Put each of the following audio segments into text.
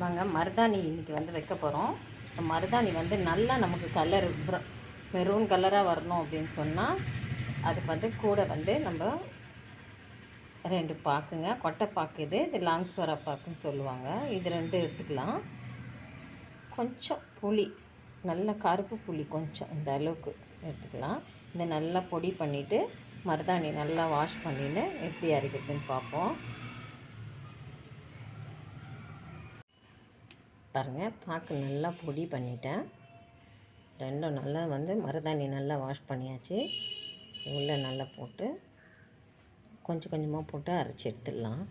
வாங்க மருதாணி இன்றைக்கி வந்து வைக்க போகிறோம் மருதாணி வந்து நல்லா நமக்கு கலர் மெரூன் கலராக வரணும் அப்படின்னு சொன்னால் அதுக்கு வந்து கூட வந்து நம்ம ரெண்டு பாக்குங்க. கொட்டை பாக்கு இது இது லாங் ஸ்வரா பாக்குன்னு சொல்லுவாங்க. இது ரெண்டு எடுத்துக்கலாம். கொஞ்சம் புளி நல்ல கருப்பு புளி கொஞ்சம் இந்த அளவுக்கு எடுத்துக்கலாம். இதை நல்லா பொடி பண்ணிவிட்டு மருதாணி நல்லா வாஷ் பண்ணின்னு எப்படி அரைக்கிறதுன்னு பார்ப்போம். பாருங்கள் பாக்கு நல்லா பொடி பண்ணிட்டேன். ரெண்டும் நல்லா வந்து மருதாணி நல்லா வாஷ் பண்ணியாச்சு. உள்ளே நல்லா போட்டு கொஞ்சம் கொஞ்சமாக போட்டு அரைச்சி எடுத்துடலாம்.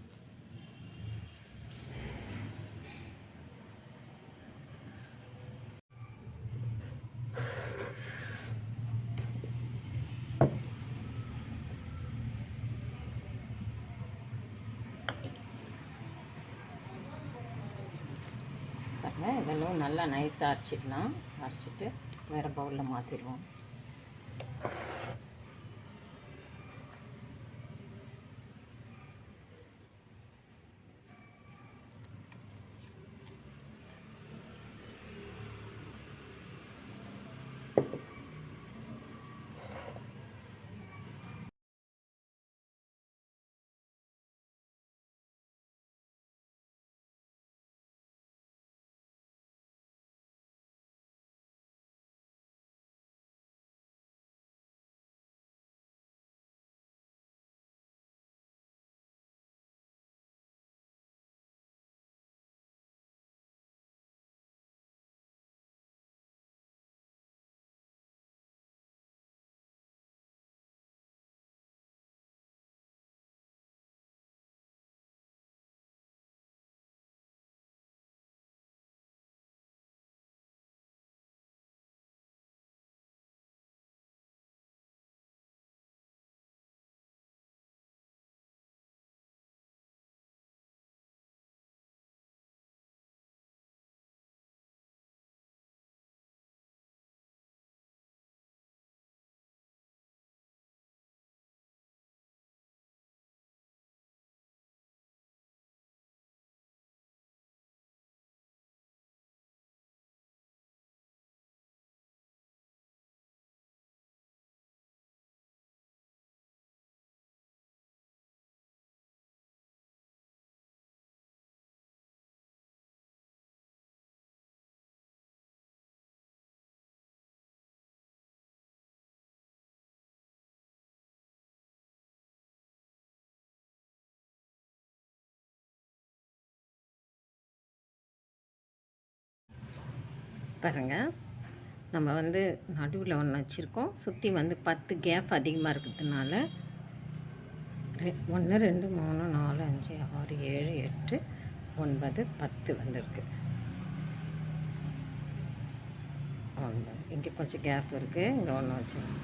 பாருங்கள் நல்லா நைஸாக அரைச்சிக்கலாம். அரைச்சிட்டு வேறு பவுலில் மாற்றிடுவோம் பாருங்கள் நம்ம வந்து நடுவில் ஒன்று வச்சுருக்கோம். சுற்றி வந்து பத்து கேப் அதிகமாக இருக்கிறதுனால ரெ ஒன்று ரெண்டு மூணு நாலு அஞ்சு ஆறு ஏழு எட்டு ஒன்பது பத்து வந்திருக்கு. ஒன்பது இங்கே கொஞ்சம் கேப் இருக்குது இங்கே ஒன்று வச்சுருக்கோம்.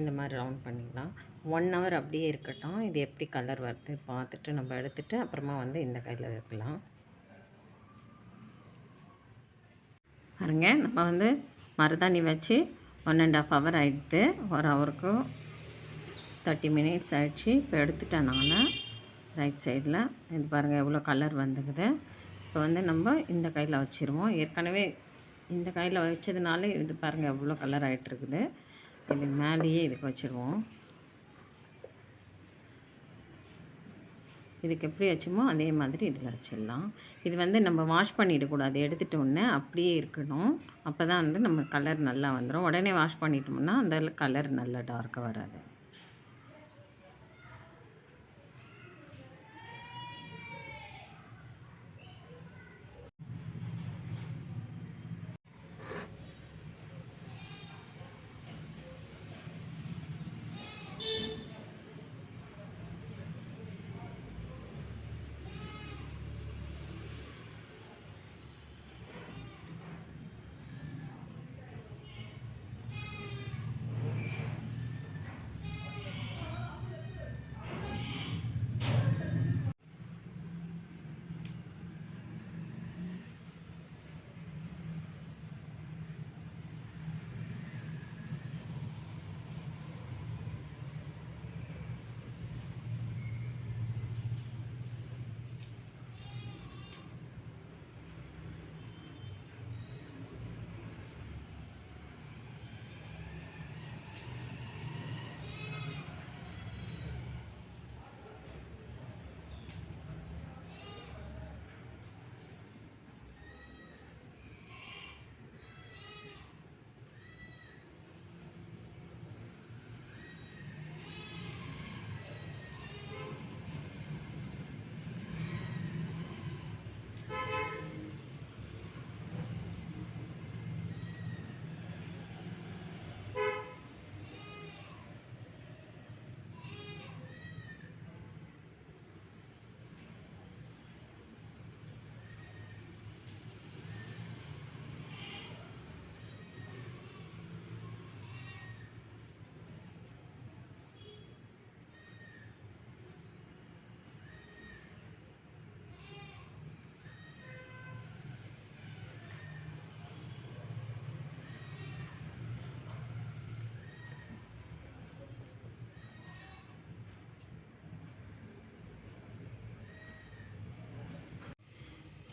இந்த மாதிரி ரவுண்ட் பண்ணிக்கலாம். ஒன் ஹவர் அப்படியே இருக்கட்டும். இது எப்படி கலர் வருது பார்த்துட்டு நம்ம எடுத்துகிட்டு அப்புறமா வந்து இந்த கையில் வைக்கலாம். பாருங்க நம்ம வந்து மருதாணி வச்சு ஒன் அண்ட் ஆஃப் ஹவர் ஆகிடுது ஒரு ஹவருக்கு தேர்ட்டி மினிட்ஸ் ஆகிடுச்சு இப்போ எடுத்துட்டேன் நான். ரைட் சைடில் இது பாருங்கள் எவ்வளோ கலர் வந்துக்குது. இப்போ வந்து நம்ம இந்த கையில் வச்சுருவோம். ஏற்கனவே இந்த கையில் வச்சதுனால இது பாருங்கள் எவ்வளோ கலர் ஆகிட்டுருக்குது இதுக்கு இது மேலேயே இதுக்கு வச்சுருவோம். இதுக்கு எப்படி வச்சோமோ அதே மாதிரி இதில் வச்சிடலாம். இது வந்து நம்ம வாஷ் பண்ணிடக்கூடாது. எடுத்துகிட்ட உடனே அப்படியே இருக்கணும். அப்போ தான் வந்து நம்ம கலர் நல்லா வந்துடும் உடனே வாஷ் பண்ணிட்டோம்னா அந்த கலர் நல்லா டார்க்காக வராது.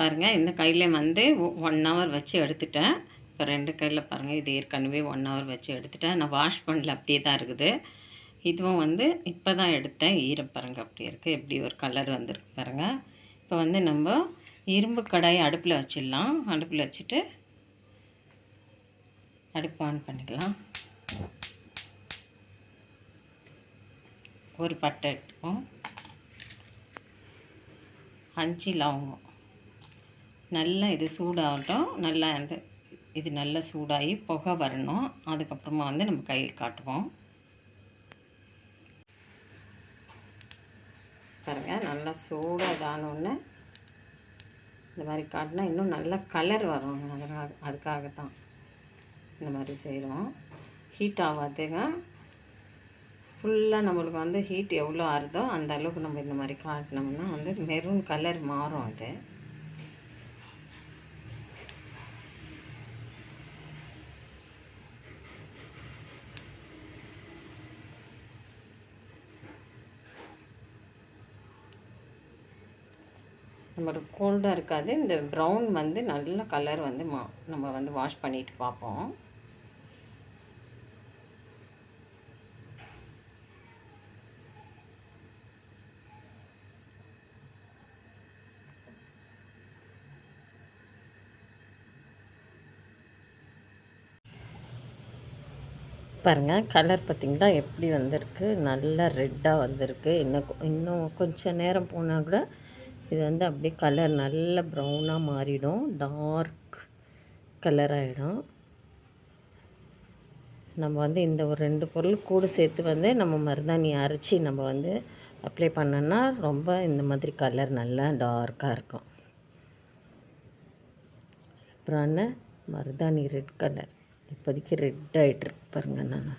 பாருங்கள் இந்த கையில் வந்து ஒன் ஹவர் வச்சு எடுத்துட்டேன். இப்போ ரெண்டு கையில் பாருங்கள் இது ஏற்கனவே ஒன் ஹவர் வச்சு எடுத்துட்டேன். நான் வாஷ் பண்ணல அப்படியே தான் இருக்குது. இதுவும் வந்து இப்போ தான் எடுத்தேன். ஈரம் பாருங்கள் அப்படி இருக்குது எப்படி ஒரு கலர் வந்திருக்கு பாருங்கள் இப்போ வந்து நம்ம இரும்பு கடாயை அடுப்பில் வச்சிடலாம். அடுப்பில் வச்சுட்டு அடுப்பு ஆன் பண்ணிக்கலாம். ஒரு பட்டை எடுத்துப்போம். அஞ்சு லவங்கம். நல்லா இது சூடாகட்டும் நல்லா இந்த இது நல்லா சூடாகி புகை வரணும். அதுக்கப்புறமா வந்து நம்ம கையில் காட்டுவோம். பாருங்கள் நல்லா சூடாக இதானோன்னு இந்த மாதிரி காட்டினா இன்னும் நல்லா கலர் வரும். அதனால் அதுக்காக தான் இந்த மாதிரி செய்கிறோம். ஹீட் ஆகாதுங்க. ஃபுல்லாக நம்மளுக்கு வந்து ஹீட் எவ்வளோ ஆறுதோ அந்த அளவுக்கு நம்ம இந்த மாதிரி காட்டினோம்னா வந்து மெரூன் கலர் மாறும் அது. நம்மளுக்கு கோல்டாக இருக்காது. இந்த ப்ரௌன் வந்து நல்ல கலர் வந்து மா நம்ம வந்து வாஷ் பண்ணிட்டு பார்ப்போம். பாருங்கள் கலர் பார்த்திங்களா? எப்படி வந்திருக்கு? நல்லா ரெட்டாக வந்திருக்கு. இன்னும் இன்னும் கொஞ்சம் நேரம் போனால் கூட இது வந்து அப்படியே கலர் நல்ல ப்ரௌனாக மாறிடும். டார்க் கலர் ஆகிடும் நம்ம வந்து இந்த ஒரு ரெண்டு பொருள் கூட சேர்த்து வந்து நம்ம மருதாணி அரைச்சி நம்ம வந்து அப்ளை பண்ணோன்னா ரொம்ப இந்த மாதிரி கலர் நல்லா டார்க்காக இருக்கும். சூப்பரான மருதாணி ரெட் கலர் இப்போதைக்கு ரெட் ஆகிட்டுருக்கு பாருங்கள் நான்